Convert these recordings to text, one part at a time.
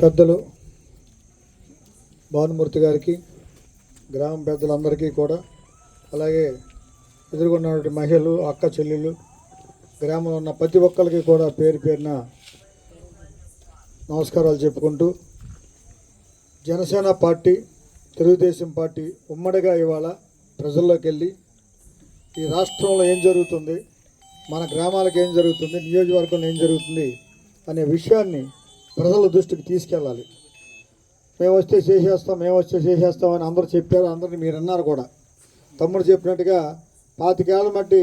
పెద్దలు భానుమూర్తి గారికి గ్రామ పెద్దలందరికీ కూడా అలాగే ఎదుర్కొన్నటువంటి మహిళలు అక్క చెల్లెళ్ళు గ్రామంలో ఉన్న ప్రతి ఒక్కరికి కూడా పేరు పేరున నమస్కారాలు చెప్పుకుంటూ జనసేన పార్టీ తెలుగుదేశం పార్టీ ఉమ్మడిగా ఇవాళ ప్రజల్లోకి వెళ్ళి ఈ రాష్ట్రంలో ఏం జరుగుతుంది మన గ్రామాలకు ఏం జరుగుతుంది నియోజకవర్గంలో ఏం జరుగుతుంది అనే విషయాన్ని ప్రజల దృష్టికి తీసుకెళ్ళాలి. మేము వస్తే చేసేస్తాం మేము వస్తే చేసేస్తాం అని అందరూ చెప్పారు అందరిని మీరు అన్నారు కూడా. తమ్ముడు చెప్పినట్టుగా పాతికేళ్ళ మట్టి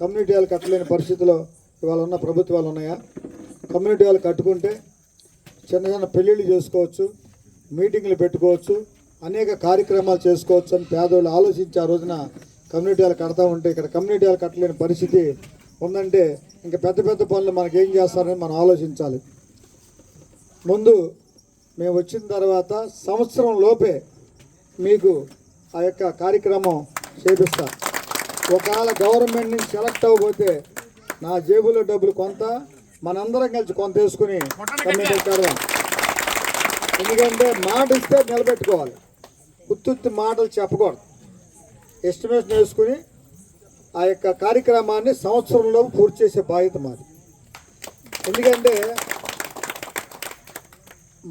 కమ్యూనిటీ వాళ్ళు కట్టలేని పరిస్థితిలో ఇవాళ ఉన్న ప్రభుత్వాలు ఉన్నాయా? కమ్యూనిటీ వాళ్ళు కట్టుకుంటే చిన్న చిన్న పెళ్ళిళ్ళు చేసుకోవచ్చు మీటింగ్లు పెట్టుకోవచ్చు అనేక కార్యక్రమాలు చేసుకోవచ్చు అని పేదోళ్ళు ఆలోచించి ఆ రోజున కమ్యూనిటీ వాళ్ళు కడతా ఉంటే ఇక్కడ కమ్యూనిటీ వాళ్ళు కట్టలేని పరిస్థితి ఉందంటే ఇంకా పెద్ద పెద్ద పనులు మనకి ఏం చేస్తారని మనం ఆలోచించాలి. ముందు మేము వచ్చిన తర్వాత సంవత్సరం లోపే మీకు ఆ యొక్క కార్యక్రమం చేపిస్తా. ఒకవేళ గవర్నమెంట్ నుంచి సెలెక్ట్ అవ్వకపోతే నా జేబులో డబ్బులు కొంత మనందరం కలిసి కొంత వేసుకుని కమ్యూనిటీ ఎందుకంటే మాట ఇస్తే నిలబెట్టుకోవాలి. ఉత్తుత్తి మాటలు చెప్పకూడదు. ఎస్టిమేషన్ వేసుకుని ఆ యొక్క కార్యక్రమాన్ని సంవత్సరంలో పూర్తి చేసే బాధ్యత మాది. ఎందుకంటే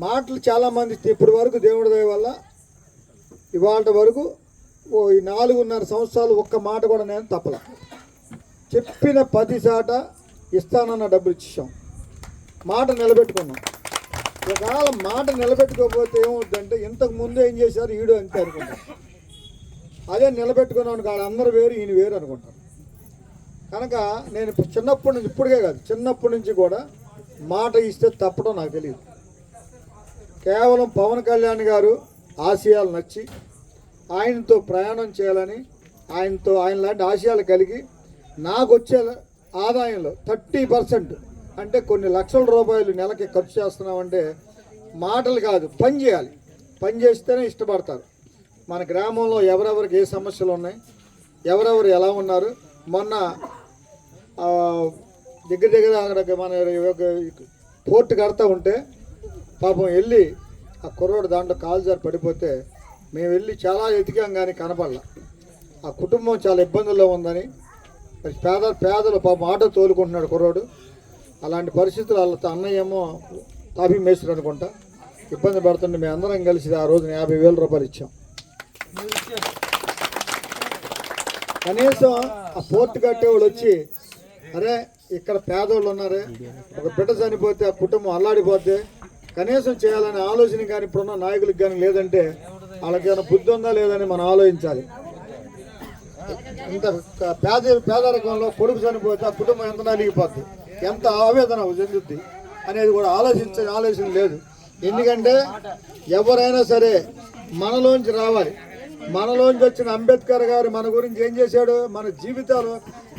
మాటలు చాలామంది ఇప్పటి వరకు దేవుడి దయ వల్ల ఇవాళ వరకు ఓ ఈ నాలుగున్నర సంవత్సరాలు ఒక్క మాట కూడా నేను తప్పల. చెప్పిన పది చాట ఇస్తానన్న డబ్బులు ఇచ్చాం మాట నిలబెట్టుకున్నాం. ఒకవేళ మాట నిలబెట్టుకోకపోతే ఏమవుతుందంటే ఇంతకు ముందు ఏం చేశారు ఈడు అంతే అనుకుంటారు. అదే నిలబెట్టుకున్నాను కాదు అందరు వేరు ఈయన వేరు అనుకుంటారు. కనుక నేను ఇప్పుడు చిన్నప్పటి నుంచి ఇప్పటికే కాదు చిన్నప్పటి నుంచి కూడా మాట ఇస్తే తప్పడం నాకు తెలియదు. కేవలం పవన్ కళ్యాణ్ గారు ఆశయాలు నచ్చి ఆయనతో ప్రయాణం చేయాలని ఆయనతో ఆయన లాంటి ఆశయాలు కలిగి నాకు వచ్చే ఆదాయంలో థర్టీ పర్సెంట్ అంటే కొన్ని లక్షల రూపాయలు నెలకి ఖర్చు చేస్తున్నామంటే మాటలు కాదు పని చేయాలి. పని చేస్తేనే ఇష్టపడతారు. మన గ్రామంలో ఎవరెవరికి ఏ సమస్యలు ఉన్నాయి ఎవరెవరు ఎలా ఉన్నారు మొన్న దగ్గర దగ్గర అక్కడ మన పోర్టు కడతా ఉంటే పాపం వెళ్ళి ఆ కుర్రోడు దాంట్లో కాలు జారి పడిపోతే మేము వెళ్ళి చాలా ఎతికాం కానీ కనపడలా. ఆ కుటుంబం చాలా ఇబ్బందుల్లో ఉందని మరి పేద పేదలు పాపం ఆటో తోలుకుంటున్నాడు కుర్రోడు. అలాంటి పరిస్థితులు వాళ్ళ అన్నయ్య ఏమో తాపీ మేస్త్రి అనుకుంటా. ఇబ్బంది పడుతుంటే మేము అందరం కలిసి ఆ రోజున యాభై వేల రూపాయలు ఇచ్చాం. కనీసం ఆ పోర్ట్ కట్టేవాళ్ళు వచ్చి అరే ఇక్కడ పేదోళ్ళు ఉన్నారే ఒక బిడ్డ చనిపోతే ఆ కుటుంబం అల్లాడిపోతే కనీసం చేయాలనే ఆలోచన కానీ ఇప్పుడున్న నాయకులకు కానీ లేదంటే వాళ్ళకి ఏమైనా బుద్ధి ఉందా లేదని మనం ఆలోచించాలి. ఇంత పేద పేదరికంలో కొడుకు చనిపోతే ఆ కుటుంబం ఎంత నలిగిపోద్ది? ఎంత ఆవేదన చెందుద్ది? అనేది కూడా ఆలోచించే ఆలోచన లేదు. ఎందుకంటే ఎవరైనా సరే మనలోంచి రావాలి. మనలోంచి వచ్చిన అంబేద్కర్ గారు మన గురించి ఏం చేశాడు? మన జీవితాలు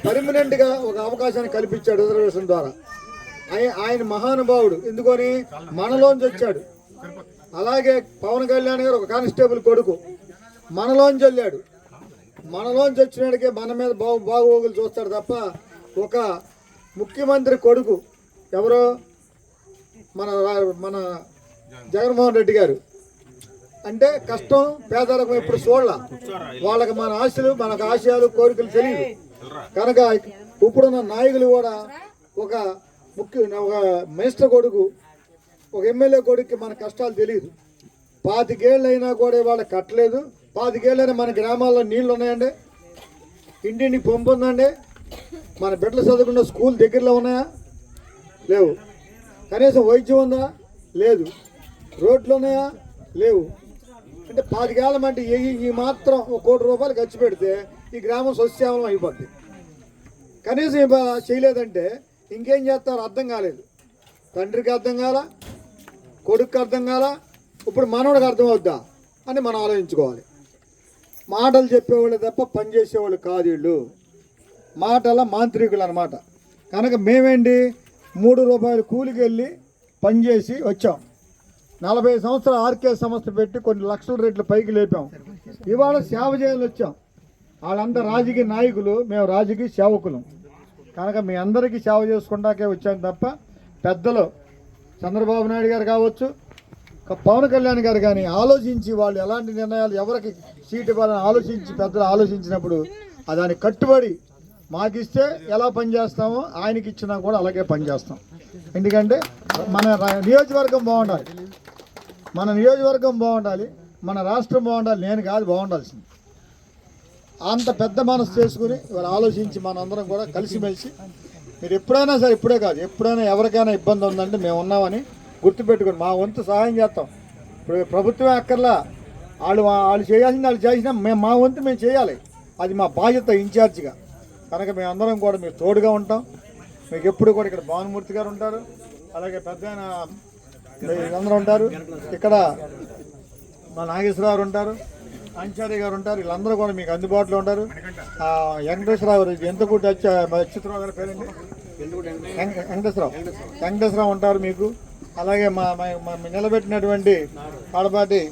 పర్మనెంట్గా ఒక అవకాశాన్ని కల్పించాడు రిజర్వేషన్ ద్వారా. ఆయన ఆయన మహానుభావుడు. ఎందుకని? మనలోంచి వచ్చాడు. అలాగే పవన్ కళ్యాణ్ గారు ఒక కానిస్టేబుల్ కొడుకు. మనలోంచి వెళ్ళాడు. మనలోంచి వచ్చినాడికే మన మీద బాగు బాగోగులు చూస్తాడు తప్ప ఒక ముఖ్యమంత్రి కొడుకు ఎవరో? మన మన జగన్మోహన్ రెడ్డి గారు. అంటే కష్టం పేదరికం ఇప్పుడు చూడాల. వాళ్ళకి మన ఆశలు మనకు ఆశయాలు కోరికలు తెలియదు. కనుక ఇప్పుడున్న నాయకులు కూడా ఒక ముఖ్య ఒక మినిస్టర్ కొడుకు ఒక ఎమ్మెల్యే కొడుకుకి మన కష్టాలు తెలియదు. పాతికేళ్ళు అయినా కూడా వాళ్ళకి కట్టలేదు. పాతికేళ్ళైనా మన గ్రామాల్లో నీళ్ళు ఉన్నాయండి. ఇంటింటికి పంపుందండి మన బిడ్డలు చదువుకున్న స్కూల్ దగ్గరలో ఉన్నాయా? లేవు. కనీసం వైద్యం ఉందా? లేదు. రోడ్లు ఉన్నాయా? లేవు. అంటే పాతికేళ్ళం అంటే ఈ- మాత్రం ఒక కోటి రూపాయలు ఖర్చు పెడితే ఈ గ్రామం సస్యావలం అయిపోద్ది. కనీసం చేయలేదంటే ఇంకేం చేస్తారు అర్థం కాలేదు. తండ్రికి అర్థం కాల? కొడుకు అర్థం కాల? ఇప్పుడు మనవడికి అర్థం అవుద్దా? అని మనం ఆలోచించుకోవాలి. మాటలు చెప్పేవాళ్ళు తప్ప పనిచేసేవాళ్ళు కాదు వీళ్ళు. మాటల మాంత్రికులు అనమాట కనుక మేమేంటి? మూడు రూపాయలు కూలికి వెళ్ళి పనిచేసి వచ్చాం. నలభై సంవత్సరాల ఆర్కే సంస్థ పెట్టి కొన్ని లక్షల రేట్లు పైకి లేపాం. ఇవాళ సేవ చేయాలి వచ్చాం. వాళ్ళంతా రాజకీయ నాయకులు మేము రాజకీయ సేవకులం. కనుక మీ అందరికీ సేవ చేసుకుంటాకే వచ్చాను తప్ప పెద్దలు చంద్రబాబు నాయుడు గారు కావచ్చు పవన్ కళ్యాణ్ గారు కానీ ఆలోచించి వాళ్ళు ఎలాంటి నిర్ణయాలు ఎవరికి సీట్ ఇవ్వాలని ఆలోచించి పెద్దలు ఆలోచించినప్పుడు దాని కట్టుబడి కట్టుబడి మాకిస్తే ఎలా పనిచేస్తామో ఆయనకి ఇచ్చినా కూడా అలాగే పనిచేస్తాం. ఎందుకంటే మన నియోజకవర్గం బాగుండాలి. మన నియోజకవర్గం బాగుండాలి మన రాష్ట్రం బాగుండాలి నేను కాదు బాగుండాల్సింది. అంత పెద్ద మనసు చేసుకుని ఇవాళ ఆలోచించి మనందరం కూడా కలిసిమెలిసి మీరు ఎప్పుడైనా సరే ఇప్పుడే కాదు ఎప్పుడైనా ఎవరికైనా ఇబ్బంది ఉందంటే మేము ఉన్నామని గుర్తుపెట్టుకుని మా వంతు సహాయం చేస్తాం. ఇప్పుడు ప్రభుత్వం అక్కర్లా. వాళ్ళు వాళ్ళు చేయాల్సింది వాళ్ళు చేసినా మేము మా వంతు మేము చేయాలి. అది మా బాధ్యత ఇన్ఛార్జిగా. కనుక మేమందరం కూడా మీరు తోడుగా ఉంటాం. మీకు ఎప్పుడు కూడా ఇక్కడ భానుమూర్తి గారు ఉంటారు. అలాగే పెద్ద అందరూ ఉంటారు. ఇక్కడ మా నాగేశ్వరరావు ఉంటారు. అంచారి గారు ఉంటారు. వీళ్ళందరూ కూడా మీకు అందుబాటులో ఉంటారు. వెంకటేశ్వరరావు గారు ఎంత కూటి అచ్యుతరావు గారి పేరండి వెంకటేశ్వరరావు. వెంకటేశ్వరరావు ఉంటారు మీకు. అలాగే మా మా- నిలబెట్టినటువంటి పాడపాటి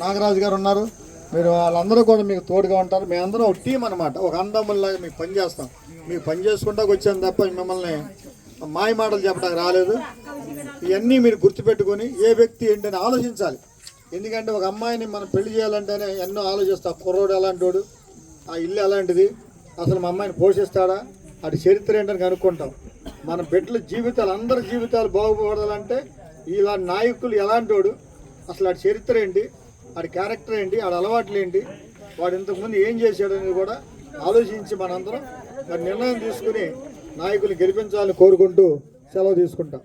నాగరాజు గారు ఉన్నారు. మీరు వాళ్ళందరూ కూడా మీకు తోడుగా ఉంటారు. మేమందరం ఒక టీం అనమాట ఒక అండమ్మలాగా మీకు పని చేస్తాం. మీకు పని చేసుకుంటా వచ్చాను తప్ప మిమ్మల్ని మాయ మాటలు చెప్పడానికి రాలేదు. ఇవన్నీ మీరు గుర్తుపెట్టుకొని ఏ వ్యక్తి ఏంటని ఆలోచించాలి. ఎందుకంటే ఒక అమ్మాయిని మనం పెళ్ళి చేయాలంటేనే ఎన్నో ఆలోచిస్తాం. కుర్రోడు ఎలాంటోడు ఆ ఇల్లు ఎలాంటిది అసలు మా అమ్మాయిని పోషిస్తాడా? అటు చరిత్ర ఏంటని కనుక్కుంటాం. మన బిడ్డల జీవితాలు అందరి జీవితాలు బాగుపడాలంటే ఇలా నాయకులు ఎలాంటోడు అసలు ఆడి చరిత్ర ఏంటి వాడి క్యారెక్టర్ ఏంటి వాడి అలవాట్లు ఏంటి వాడు ఇంతకుముందు ఏం చేశాడని కూడా ఆలోచించి మనందరం మరి నిర్ణయం తీసుకుని నాయకులు గెలిపించాలని కోరుకుంటూ సెలవు తీసుకుంటాం.